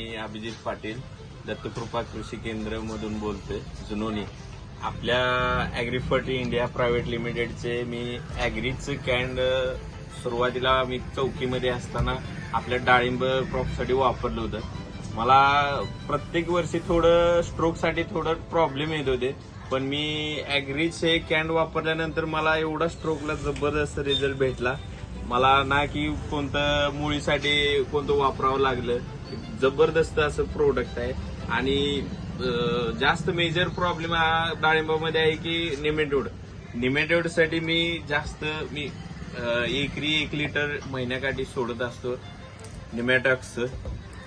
मी अभिजित पाटील दत्तकृपा कृषी केंद्र मधून बोलतोय जुनोनी. आपल्या ॲग्रीफर्ट इंडिया प्रायव्हेट लिमिटेडचे मी ॲग्रीचं कॅन्ड सुरुवातीला मी चौकीमध्ये असताना आपल्या डाळिंब क्रॉपसाठी वापरलं होतं. मला प्रत्येक वर्षी थोडं स्ट्रोकसाठी थोडं प्रॉब्लेम येत होते पण मी ॲग्रीच हे कॅन्ड वापरल्यानंतर मला एवढा स्ट्रोकला जबरदस्त रिझल्ट भेटला. मला ना की कोणतं मुळीसाठी कोणतं वापरावं लागलं जबरदस्त असं प्रोडक्ट आहे. आणि जास्त मेजर प्रॉब्लेम हा डाळिंबामध्ये आहे की निमेटोड निमेटोडसाठी मी जास्त मी एकरी एक लिटर महिन्याकाठी सोडत असतो. निमॅटॉक्स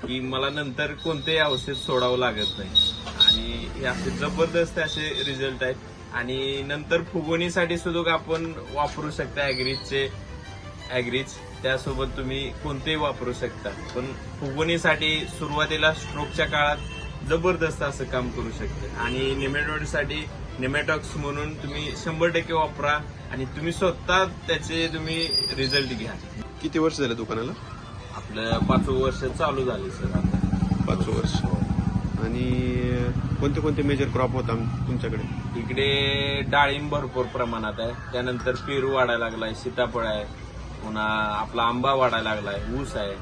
की मला नंतर कोणतेही औषध सोडावं लागत नाही. आणि हे असे जबरदस्त असे रिझल्ट आहेत. आणि नंतर फुगवणीसाठी सुद्धा आपण वापरू शकता ॲग्रीजचे ॲग्रीज त्यासोबत तुम्ही कोणतेही वापरू शकता. पण फुगवणीसाठी सुरुवातीला स्ट्रोकच्या काळात जबरदस्त असं काम करू शकते. आणि निमेटोडसाठी निमेटॉक्स म्हणून तुम्ही शंभर टक्के वापरा आणि तुम्ही स्वतः त्याचे तुम्ही रिझल्ट घ्या. किती वर्ष झाले दुकानाला? आपलं पाचवं वर्ष चालू झाले सर आता. पाच वर्ष. आणि कोणते कोणते मेजर क्रॉप होता तुमच्याकडे? इकडे डाळिंब भरपूर प्रमाणात आहे. त्यानंतर पेरू वाढायला लागलाय सीताफळ आहे. पुन्हा आपला आंबा वाढायला लागलाय ऊस आहे.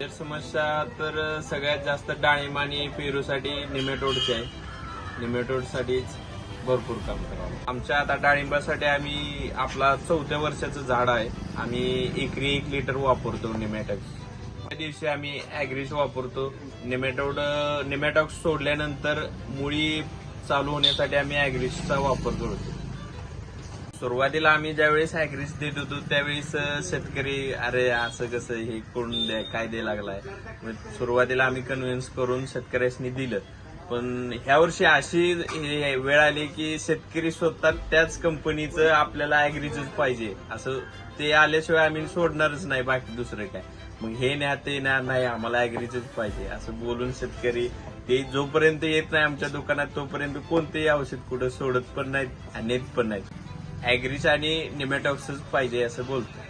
तर समस्या तर सगळ्यात जास्त डाळिंब आणि पेरूसाठी निमेटोडची आहे. निमेटोडसाठीच भरपूर काम करावं. आमच्या आता डाळिंबासाठी आम्ही आपला चौथ्या वर्षाचं झाड आहे. आम्ही एकरी एक लिटर वापरतो निमेटॉक्स. त्या दिवशी आम्ही ॲग्रीज वापरतो. निमेटोड निमेटॉक्स सोडल्यानंतर मुळी चालू होण्यासाठी आम्ही ॲग्रीजचा वापर करतो. सुरुवातीला आम्ही ज्यावेळेस ऍग्रीज देत होतो त्यावेळेस शेतकरी अरे असं कसं हे कोण द्या काय द्यायला लागलाय? मग सुरुवातीला आम्ही कन्व्हिन्स करून शेतकऱ्यांनी दिलं. पण ह्या वर्षी अशी हे वेळ आली की शेतकरी स्वतः त्याच कंपनीचं आपल्याला ॲग्रीजच पाहिजे. असं ते आल्याशिवाय आम्ही सोडणारच नाही बाकी दुसरं काय. मग हे न्या ते न्या नाही आम्हाला ॲग्रीजच पाहिजे. असं बोलून शेतकरी ते जोपर्यंत येत नाही आमच्या दुकानात तोपर्यंत कोणतेही औषध कुठं सोडत पण नाहीत आणि नेत पण नाहीत. ॲग्रीच आणि निमेटॉक्सच पाहिजे असं बोलतो